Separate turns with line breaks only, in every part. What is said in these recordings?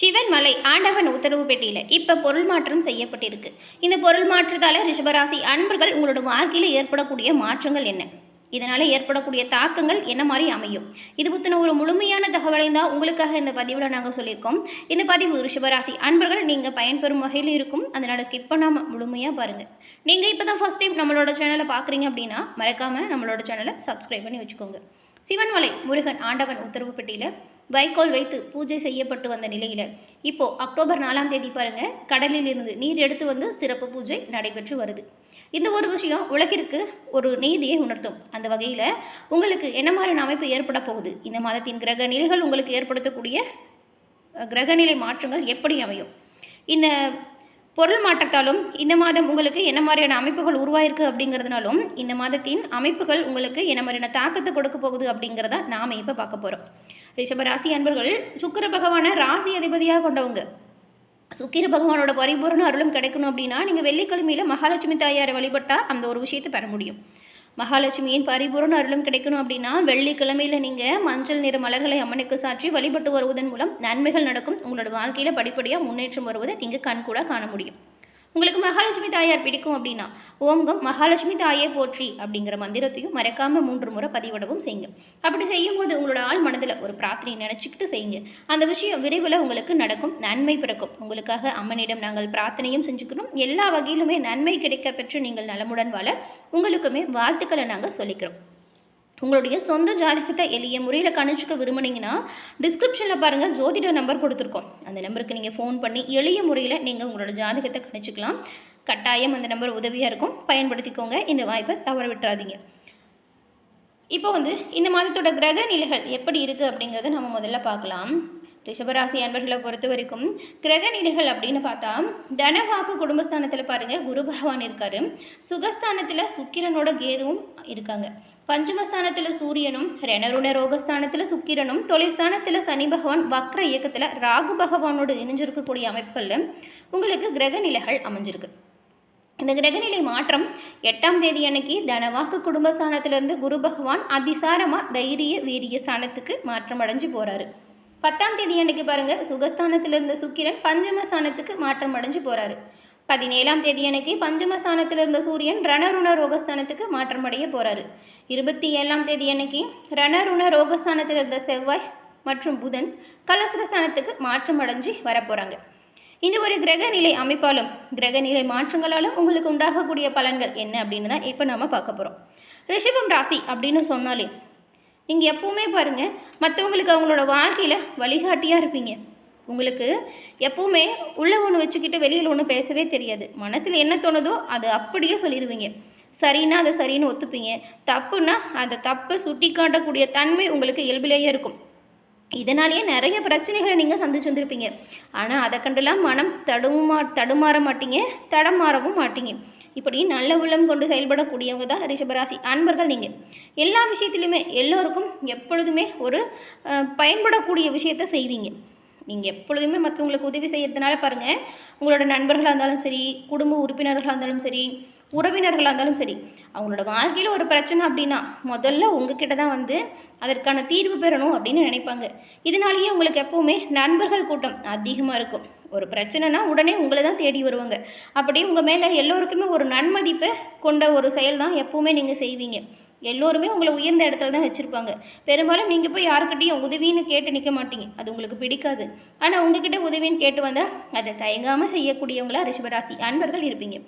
சிவன் மலை ஆண்டவன் உத்தரவு பெட்டியில் இப்போ பொருள் மாற்றம் செய்யப்பட்டிருக்கு. இந்த பொருள் மாற்றத்தால் ரிஷபராசி அன்பர்கள் உங்களோட வாழ்க்கையில் ஏற்படக்கூடிய மாற்றங்கள் என்ன? இதனால் ஏற்படக்கூடிய தாக்கங்கள் என்ன மாதிரி அமையும்? இது பற்றின ஒரு முழுமையான தகவலை தான் உங்களுக்காக இந்த பதிவில் நாங்கள் சொல்லியிருக்கோம். இந்த பதிவு ரிஷபராசி அன்பர்கள் நீங்கள் பயன்பெறும் வகையில் இருக்கும். அதனால் ஸ்கிப் பண்ணாமல் முழுமையாக பாருங்கள் நீங்கள் இப்போ தான் ஃபஸ்ட் டைம் நம்மளோட சேனலை பார்க்குறீங்க அப்படின்னா மறக்காமல் நம்மளோட சேனலை சப்ஸ்கிரைப் பண்ணி வச்சுக்கோங்க. சிவன்மலை முருகன் ஆண்டவன் உத்தரவு பெட்டியில் வைக்கோல் வைத்து பூஜை செய்யப்பட்டு வந்த நிலையில். இப்போது அக்டோபர் நாலாம் தேதி பாருங்கள் கடலில் இருந்து நீர் எடுத்து வந்து சிறப்பு பூஜை நடைபெற்று வருது. இந்த ஒரு விஷயம் உலகிற்கு ஒரு நீதியை உணர்த்தும். அந்த வகையில் உங்களுக்கு என்ன மாதிரியான அமைப்பு ஏற்பட போகுது? இந்த மாதத்தின் கிரக நிலைகள் உங்களுக்கு ஏற்படுத்தக்கூடிய கிரகநிலை மாற்றங்கள் எப்படி அமையும்? இந்த பொருள் மாற்றத்தாலும் இந்த மாதம் உங்களுக்கு என்ன மாதிரியான அமைப்புகள் உருவாயிருக்கு அப்படிங்கிறதுனாலும் இந்த மாதத்தின் அமைப்புகள் உங்களுக்கு என்ன மாதிரியான தாக்கத்தை கொடுக்க போகுது அப்படிங்கிறத நாம் இப்போ பார்க்க போகிறோம் ரிஷப ராசி அன்பர்கள் சுக்கிர பகவானை ராசி அதிபதியாக கொண்டவங்க. சுக்கிர பகவானோட பரிபூரண அருளும் கிடைக்கணும் அப்படின்னா நீங்கள் வெள்ளிக்கிழமையில் மகாலட்சுமி தாயாரை வழிபட்டால் அந்த ஒரு விஷயத்தை பெற முடியும். மகாலட்சுமியின் பரிபூரண அருளும் கிடைக்கணும் அப்படின்னா வெள்ளிக்கிழமையில் நீங்கள் மஞ்சள் நிற மலர்களை அம்மனுக்கு சாற்றி வழிபட்டு வருவதன் மூலம் நன்மைகள் நடக்கும். உங்களோட வாழ்க்கையில் படிப்படியாக முன்னேற்றம் வருவதை நீங்கள் கண்கூட காண முடியும். உங்களுக்கு மகாலட்சுமி தாயார் பிடிக்கும் அப்படின்னா ஓம்கம் மகாலட்சுமி தாயே போற்றி அப்படிங்கிற மந்திரத்தையும் மறக்காமல் மூன்று முறை பதிவிடவும் செய்யுங்க. அப்படி செய்யும்போது உங்களோட ஆள் மனதில் ஒரு பிரார்த்தனை நினச்சிக்கிட்டு செய்யுங்க. அந்த விஷயம் விரைவில் உங்களுக்கு நடக்கும் நன்மை பிறக்கும். உங்களுக்காக அம்மனிடம் நாங்கள் பிரார்த்தனையும் செஞ்சுக்கிறோம். எல்லா வகையிலுமே நன்மை கிடைக்க பெற்று நீங்கள் நலமுடன் வாழ உங்களுக்குமே வாழ்த்துக்களை நாங்கள் சொல்லிக்கிறோம். உங்களுடைய சொந்த ஜாதகத்தை எளிய முறையில் கணிச்சுக்க விரும்புனீங்கன்னா டிஸ்கிரிப்ஷனில் பாருங்கள் ஜோதிட நம்பர் கொடுத்துருக்கோம். அந்த நம்பருக்கு நீங்கள் ஃபோன் பண்ணி எளிய முறையில் நீங்கள் உங்களோட ஜாதகத்தை கணிச்சுக்கலாம். கட்டாயம் அந்த நம்பர் உதவியாக இருக்கும். பயன்படுத்திக்கோங்க. இந்த வாய்ப்பை தவற விட்டுறாதீங்க. இப்போ வந்து இந்த மாதத்தோட கிரக நிலைகள் எப்படி இருக்குது அப்படிங்கிறத நம்ம முதல்ல பார்க்கலாம். ரிஷபராசி அன்பர்களை பொறுத்த வரைக்கும் கிரக நிலைகள் அப்படின்னு பார்த்தா தனவாக்கு குடும்பஸ்தானத்தில் பாருங்கள் குரு பகவான் இருக்காரு. சுகஸ்தானத்தில் சுக்கிரனோட கேதுவும் இருக்காங்க. பஞ்சமஸ்தானத்தில் சூரியனும் ரெனருண ரோகஸ்தானத்தில் சுக்கிரனும் தொழில்ஸ்தானத்தில் சனி பகவான் வக்ர இயக்கத்தில் ராகு பகவானோடு இணைஞ்சிருக்கக்கூடிய அமைப்புகளில் உங்களுக்கு கிரக நிலைகள் அமைஞ்சிருக்கு. இந்த கிரகநிலை மாற்றம் எட்டாம் தேதி அன்னைக்கு தனவாக்கு குடும்பஸ்தானத்திலிருந்து குரு பகவான் அதிசாரமாக தைரிய வீரிய ஸ்தானத்துக்கு மாற்றம் அடைஞ்சு போகிறாரு பத்தாம் தேதி அன்னைக்கு பாருங்கள் சுகஸ்தானத்திலிருந்து சுக்கிரன் பஞ்சமஸ்தானத்துக்கு மாற்றம் அடைஞ்சு போகிறாரு பதினேழாம் தேதி அன்னைக்கு பஞ்சமஸ்தானத்தில் இருந்த சூரியன் ரணருண ரோகஸ்தானத்துக்கு மாற்றமடைய போகிறாரு இருபத்தி ஏழாம் தேதி அன்னைக்கு ரணருண ரோகஸ்தானத்தில் இருந்த செவ்வாய் மற்றும் புதன் கலசரஸ்தானத்துக்கு மாற்றம் அடைஞ்சு வரப்போகிறாங்க இந்த ஒரு கிரக நிலை அமைப்பாலும் கிரக நிலை மாற்றங்களாலும் உங்களுக்கு உண்டாகக்கூடிய பலன்கள் என்ன அப்படின்னு தான் இப்போ நம்ம பார்க்க போகிறோம் ரிஷபம் ராசி அப்படின்னு சொன்னாலே நீங்கள் எப்பவுமே பாருங்கள் மற்றவங்களுக்கு அவங்களோட வாழ்க்கையில் வழிகாட்டியாக இருப்பீங்க. உங்களுக்கு எப்போவுமே உள்ளே ஒன்று வச்சுக்கிட்டு வெளியில் ஒன்று பேசவே தெரியாது. மனசில் என்ன தோணுதோ அது அப்படியே சொல்லிடுவீங்க. சரின்னா அதை சரின்னு ஒத்துப்பீங்க. தப்புன்னா அந்த தப்பு சுட்டி காட்டக்கூடிய தன்மை உங்களுக்கு இயல்பிலேயே இருக்கும். இதனாலேயே நிறைய பிரச்சனைகளை நீங்கள் சந்திச்சு வந்திருப்பீங்க. ஆனால் அதை கண்டுலாம் மனம் தடுமா தடுமாற மாட்டீங்க தடமாறவும் மாட்டீங்க. இப்படி நல்ல உள்ளம் கொண்டு செயல்படக்கூடியவங்க தான் ரிஷபராசி. அன்பர்கள் நீங்கள் எல்லா விஷயத்துலையுமே எல்லோருக்கும் எப்பொழுதுமே ஒரு பயன்படக்கூடிய விஷயத்த செய்வீங்க. நீங்கள் எப்பொழுதுமே மற்றவங்களுக்கு உதவி செய்யறதுனால பாருங்கள் உங்களோட நண்பர்களாக இருந்தாலும் சரி குடும்ப உறுப்பினர்களாக இருந்தாலும் சரி உறவினர்களாக இருந்தாலும் சரி அவங்களோட வாழ்க்கையில் ஒரு பிரச்சனை அப்படின்னா முதல்ல உங்ககிட்ட தான் வந்து அதற்கான தீர்வு பெறணும் அப்படின்னு நினைப்பாங்க. இதனாலேயே உங்களுக்கு எப்போவுமே நண்பர்கள் கூட்டம் அதிகமாக இருக்கும். ஒரு பிரச்சனைனா உடனே உங்களை தான் தேடி வருவாங்க. அப்படி உங்கள் மேலே எல்லோருக்குமே ஒரு நன்மதிப்பை கொண்ட ஒரு செயல் தான் எப்போவுமே நீங்கள் செய்வீங்க. எல்லோருமே உங்களை உயர்ந்த இடத்துல தான் வச்சுருப்பாங்க. பெரும்பாலும் நீங்கள் போய் யாருக்கிட்டையும் உதவின்னு கேட்டு நிற்க மாட்டீங்க. அது உங்களுக்கு பிடிக்காது. ஆனால் உங்ககிட்ட உதவின்னு கேட்டு வந்தால் அதை தயங்காமல் செய்யக்கூடியவங்களா ரிஷபராசி அன்பர்கள் இருப்பீங்க.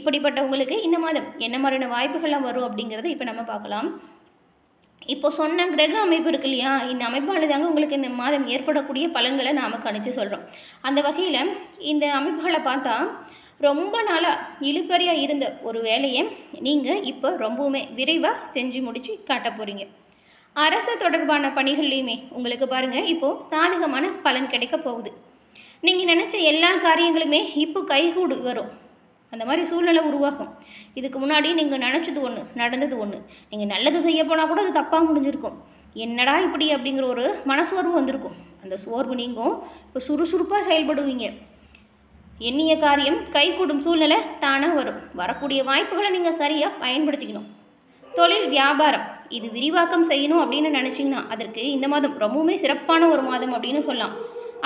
இப்படிப்பட்டவங்களுக்கு இந்த மாதம் என்ன மாதிரியான வாய்ப்புகள்லாம் வரும் அப்படிங்கிறத இப்போ நம்ம பார்க்கலாம். இப்போ சொன்ன கிரக அமைப்பு இருக்கு இல்லையா? இந்த அமைப்பானதாங்க உங்களுக்கு இந்த மாதம் ஏற்படக்கூடிய பலன்களை நாம் கணிச்சு சொல்கிறோம் அந்த வகையில் இந்த அமைப்புகளை பார்த்தா ரொம்ப நாளாக இழுபறியாக இருந்த ஒரு வேலையை நீங்கள் இப்போ ரொம்பவுமே விரைவாக செஞ்சு முடித்து காட்ட போகிறீங்க அரசு தொடர்பான பணிகள்லையுமே உங்களுக்கு பாருங்கள் இப்போது சாதகமான பலன் கிடைக்க போகுது. நீங்கள் நினச்ச எல்லா காரியங்களுமே இப்போ கைகூடு வரும். அந்த மாதிரி சூழ்நிலை உருவாகும். இதுக்கு முன்னாடி நீங்கள் நினச்சது ஒன்று நடந்தது ஒன்று நீங்கள் நல்லது செய்ய போனால் கூட அது தப்பாக முடிஞ்சிருக்கும். என்னடா இப்படி அப்படிங்கிற ஒரு மனசோர்வு வந்திருக்கும். அந்த சோர்வு நீங்கும். இப்போ சுறுசுறுப்பாக செயல்படுவீங்க. எண்ணிய காரியம் கைகூடும் சூழ்நிலை தானாக வரும். வரக்கூடிய வாய்ப்புகளை நீங்கள் சரியாக பயன்படுத்திக்கணும். தொழில் வியாபாரம். இது விரிவாக்கம் செய்யணும் அப்படின்னு நினச்சிங்கன்னா அதற்கு இந்த மாதம் ரொம்பவுமே சிறப்பான ஒரு மாதம் அப்படின்னு சொல்லலாம்.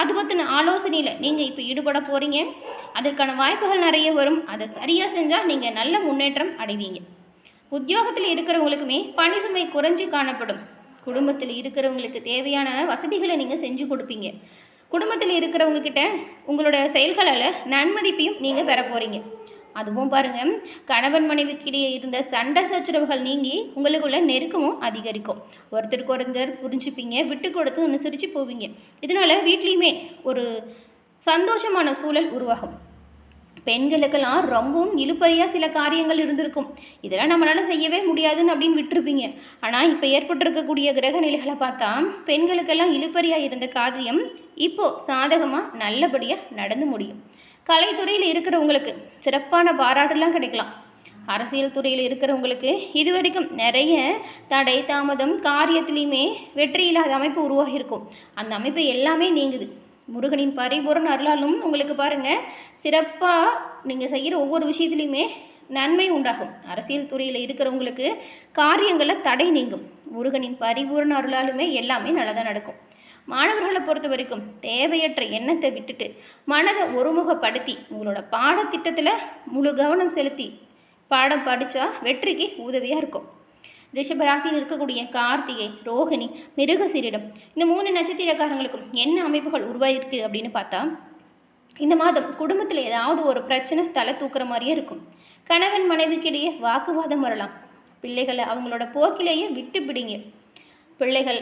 அது பற்றின ஆலோசனையில் நீங்கள் இப்போ ஈடுபட போகிறீங்க அதற்கான வாய்ப்புகள் நிறைய வரும். அதை சரியாக செஞ்சால் நீங்கள் நல்ல முன்னேற்றம் அடைவீங்க. உத்தியோகத்தில் இருக்கிறவங்களுக்குமே பணி சுமை குறைஞ்சு காணப்படும். குடும்பத்தில் இருக்கிறவங்களுக்கு தேவையான வசதிகளை நீங்கள் செஞ்சு கொடுப்பீங்க. குடும்பத்தில் இருக்கிறவங்க கிட்ட உங்களோட செயல்களால் நன்மதிப்பையும் நீங்கள் பெற போகிறீங்க அதுவும் பாருங்க கணவன் மனைவிக்கிடையே இருந்த சண்டை சச்சரவுகள் நீங்கி உங்களுக்குள்ள நெருக்கமும் அதிகரிக்கும். ஒருத்தருக்கு ஒருத்தர் புரிஞ்சுப்பீங்க விட்டு கொடுத்து அனுசரித்து போவீங்க. இதனால வீட்லேயுமே ஒரு சந்தோஷமான சூழல் உருவாகும். பெண்களுக்கெல்லாம் ரொம்பவும் இழுப்பறியாக சில காரியங்கள் இருந்திருக்கும். இதெல்லாம் நம்மளால் செய்யவே முடியாதுன்னு அப்படின்னு விட்டுருப்பீங்க. ஆனால் இப்போ ஏற்பட்டிருக்கக்கூடிய கிரக நிலைகளை பார்த்தா பெண்களுக்கெல்லாம் இழுப்பறியாக இருந்த காரியம் இப்போது சாதகமாக நல்லபடியாக நடந்து முடியும். கலைத்துறையில் இருக்கிறவங்களுக்கு சிறப்பான பாராட்டுலாம் கிடைக்கலாம். அரசியல் துறையில் இருக்கிறவங்களுக்கு இது வரைக்கும் நிறைய தடை தாமதம் காரியத்திலையுமே வெற்றி இல்லாத அமைப்பு உருவாகியிருக்கும். அந்த அமைப்பு எல்லாமே நீங்குது. முருகனின் பரிபூரண அருளாலும் உங்களுக்கு பாருங்கள் சிறப்பாக நீங்கள் செய்கிற ஒவ்வொரு விஷயத்துலையுமே நன்மை உண்டாகும். அரசியல் துறையில் இருக்கிறவங்களுக்கு காரியங்களில் தடை நீங்கும். முருகனின் பரிபூரண அருளாலுமே எல்லாமே நல்லதாக நடக்கும். மாணவர்களை பொறுத்த வரைக்கும் தேவையற்ற எண்ணத்தை விட்டுட்டு மனதை ஒருமுகப்படுத்தி உங்களோட பாடத்திட்டத்தில் முழு கவனம் செலுத்தி பாடம் படித்தா வெற்றிக்கு உதவியாக இருக்கும். ரிஷபராசியில் இருக்கக்கூடிய கார்த்திகை ரோகிணி மிருகசீரிடம் இந்த மூணு நட்சத்திரக்காரங்களுக்கும் என்ன அமைப்புகள் உருவாயிருக்கு அப்படின்னு பார்த்தா இந்த மாதம் குடும்பத்தில் ஏதாவது ஒரு பிரச்சனை தலை தூக்குற மாதிரியே இருக்கும். கணவன் மனைவிக்கிடையே வாக்குவாதம் வரலாம். பிள்ளைகளை அவங்களோட போக்கிலேயே விட்டு பிடிங்க. பிள்ளைகள்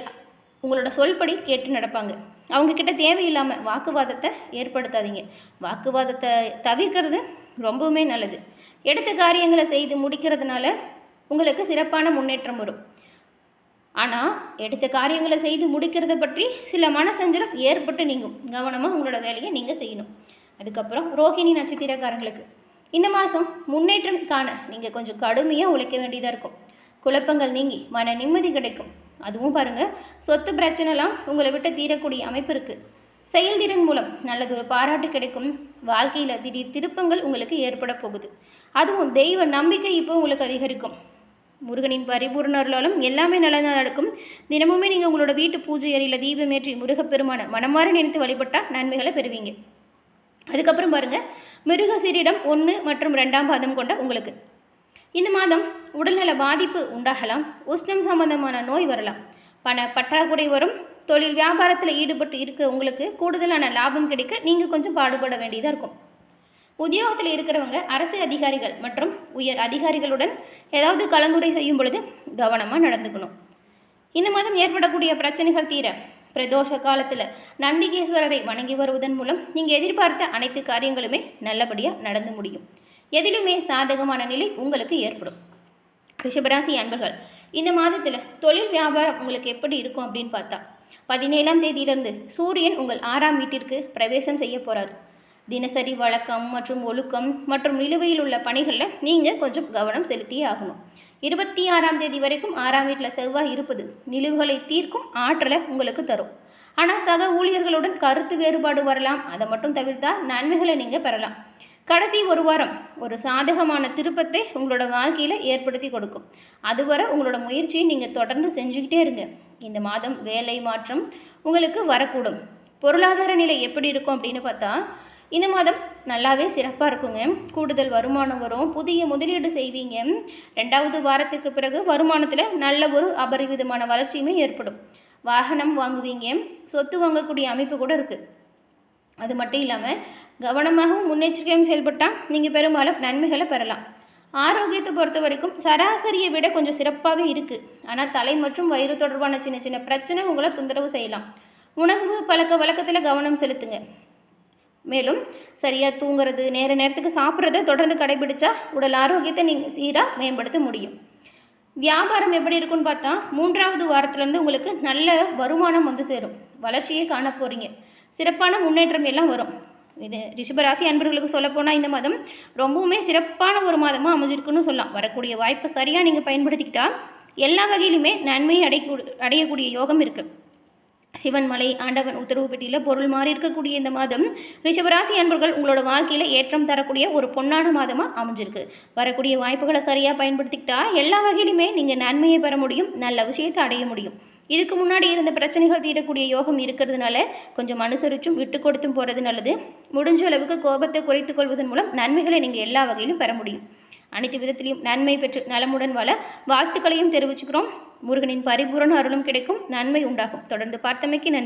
உங்களோட சொல்படி கேட்டு நடப்பாங்க. அவங்கக்கிட்ட தேவையில்லாமல் வாக்குவாதத்தை ஏற்படுத்தாதீங்க. வாக்குவாதத்தை தவிர்க்கிறது ரொம்பவுமே நல்லது. எடுத்த காரியங்களை செய்து முடிக்கிறதுனால உங்களுக்கு சிறப்பான முன்னேற்றம் வரும். ஆனால் எடுத்த காரியங்களை செய்து முடிக்கிறத பற்றி சில மனசஞ்சலம் ஏற்பட்டு நீங்கும். கவனமாக உங்களோட வேலையை நீங்கள் செய்யணும். அதுக்கப்புறம் ரோஹிணி நட்சத்திரக்காரங்களுக்கு. இந்த மாதம் முன்னேற்றம் காண நீங்கள் கொஞ்சம் கடுமையாக உழைக்க வேண்டியதாக இருக்கும். குழப்பங்கள் நீங்கி மன நிம்மதி கிடைக்கும். அதுவும் பாருங்கள் சொத்து பிரச்சனைலாம் உங்களை விட்டு தீரக்கூடிய அமைப்பு இருக்குது செயல்திறன் மூலம் நல்லதொரு பாராட்டு கிடைக்கும். வாழ்க்கையில் திடீர் திருப்பங்கள் உங்களுக்கு ஏற்பட போகுது. அதுவும் தெய்வ நம்பிக்கை இப்போ உங்களுக்கு அதிகரிக்கும். முருகனின் பரிபூர்ண அருளாலும் எல்லாமே நல்லா நடக்கும். தினமுமே நீங்கள் உங்களோட வீட்டு பூஜை அறையில் தீபமேற்றி முருகப்பெருமான மனமாற நினைத்து வழிபட்டால் நன்மைகளை பெறுவீங்க. அதுக்கப்புறம் பாருங்கள் மிருகசீரிடம் ஒன்று மற்றும் ரெண்டாம் பாதம் கொண்ட உங்களுக்கு. இந்த மாதம் உடல்நல பாதிப்பு உண்டாகலாம் உஷ்ணம் சம்பந்தமான நோய் வரலாம். பண பற்றாக்குறை வரும் தொழில் வியாபாரத்தில் ஈடுபட்டு இருக்க உங்களுக்கு கூடுதலான லாபம் கிடைக்க நீங்கள் கொஞ்சம் பாடுபட வேண்டியதாக இருக்கும். உத்தியோகத்தில் இருக்கிறவங்க அரசு அதிகாரிகள் மற்றும் உயர் அதிகாரிகளுடன் ஏதாவது கலந்துரை செய்யும் பொழுது கவனமாக நடந்துக்கணும். இந்த மாதம் ஏற்படக்கூடிய பிரச்சனைகள் தீர பிரதோஷ காலத்தில் நந்திகேஸ்வரரை வணங்கி வருவதன் மூலம் நீங்கள் எதிர்பார்த்த அனைத்து காரியங்களுமே நல்லபடியாக நடந்து முடியும். எதிலுமே சாதகமான நிலை உங்களுக்கு ஏற்படும். ரிஷபராசி அன்பர்கள் இந்த மாதத்தில் தொழில் வியாபாரம் உங்களுக்கு எப்படி இருக்கும் அப்படின்னு பார்த்தா பதினேழாம் தேதியிலிருந்து சூரியன் உங்கள் ஆறாம் வீட்டிற்கு பிரவேசம் செய்ய போகிறார் தினசரி வழக்கம் மற்றும் ஒழுக்கம் மற்றும் நிலுவையில் உள்ள பணிகளில் நீங்கள் கொஞ்சம் கவனம் செலுத்தியே ஆகணும். இருபத்தி ஆறாம் தேதி வரைக்கும் ஆறாம் வீட்டில் செவ்வாய் இருப்பது நிலுவுகளை தீர்க்கும் ஆற்றலை உங்களுக்கு தரும். ஆனால் சக ஊழியர்களுடன் கருத்து வேறுபாடு வரலாம். அதை மட்டும் தவிர்த்தால் நன்மைகளை நீங்கள் பெறலாம். கடைசி ஒரு வாரம் ஒரு சாதகமான திருப்பத்தை உங்களோட வாழ்க்கையில் ஏற்படுத்தி கொடுக்கும். அதுவரை உங்களோட முயற்சியை நீங்கள் தொடர்ந்து செஞ்சுக்கிட்டே இருங்க. இந்த மாதம் வேலை மாற்றம் உங்களுக்கு வரக்கூடும். பொருளாதார நிலை எப்படி இருக்கும் அப்படின்னு பார்த்தா இந்த மாதம் நல்லாவே சிறப்பாக இருக்குங்க. கூடுதல் வருமானம் வரும். புதிய முதலீடு செய்வீங்க. ரெண்டாவது வாரத்துக்கு பிறகு வருமானத்தில் நல்ல ஒரு அபரிவிதமான வளர்ச்சியுமே ஏற்படும். வாகனம் வாங்குவீங்க. சொத்து வாங்கக்கூடிய அமைப்பு கூட இருக்குது அது மட்டும் இல்லாமல் கவனமாகவும் முன்னெச்சரிக்கையும் செயல்பட்டால் நீங்கள் பெரும்பாலும் நன்மைகளை பெறலாம். ஆரோக்கியத்தை பொறுத்த வரைக்கும் சராசரியை விட கொஞ்சம் சிறப்பாகவே இருக்குது ஆனால் தலை மற்றும் வயிறு தொடர்பான சின்ன சின்ன பிரச்சனை உங்களை தொந்தரவு செய்யலாம். உணவு பழக்க வழக்கத்தில் கவனம் செலுத்துங்க. மேலும் சரியாக தூங்குறது நேர நேரத்துக்கு சாப்பிட்றத தொடர்ந்து கடைபிடிச்சா உடல் ஆரோக்கியத்தை நீங்கள் சீராக மேம்படுத்த முடியும். வியாபாரம் எப்படி இருக்குன்னு பார்த்தா மூன்றாவது வாரத்துலேருந்து உங்களுக்கு நல்ல வருமானம் வந்து சேரும். வளர்ச்சியை காண போகிறீங்க சிறப்பான முன்னேற்றம் எல்லாம் வரும். இது ரிஷபராசி அன்பர்களுக்கு சொல்லப்போனால் இந்த மாதம் ரொம்பவுமே சிறப்பான ஒரு மாதமாக அமைஞ்சிருக்குன்னு சொல்லலாம். வரக்கூடிய வாய்ப்பை சரியாக நீங்கள் பயன்படுத்திக்கிட்டால் எல்லா வகையிலுமே நன்மையை அடையக்கூ அடையக்கூடிய யோகம் இருக்குது சிவன்மலை ஆண்டவன் உத்தரவு பெட்டியில் பொருள் மாறி இருக்கக்கூடிய இந்த மாதம் ரிஷபராசி அன்பர்கள் உங்களோட வாழ்க்கையில் ஏற்றம் தரக்கூடிய ஒரு பொன்னான மாதமாக அமைஞ்சிருக்கு. வரக்கூடிய வாய்ப்புகளை சரியாக பயன்படுத்திக்கிட்டா எல்லா வகையிலுமே நீங்கள் நன்மையை பெற முடியும் நல்ல விஷயத்தை அடைய முடியும். இதுக்கு முன்னாடி இருந்த பிரச்சனைகள் தீரக்கூடிய யோகம் இருக்கிறதுனால கொஞ்சம் அனுசரிச்சும் விட்டு கொடுத்தும் போகிறது நல்லது. முடிஞ்ச அளவுக்கு கோபத்தை குறைத்து கொள்வதன் மூலம் நன்மைகளை நீங்கள் எல்லா வகையிலும் பெற முடியும். அனைத்து விதத்திலையும் நன்மை பெற்று நலமுடன் வாழ வாழ்த்துக்களையும் தெரிவிச்சுக்கிறோம். முருகனின் பரிபூரண அருளும் கிடைக்கும். நன்மை உண்டாகும். தொடர்ந்து பார்த்தமைக்கு நன்றி.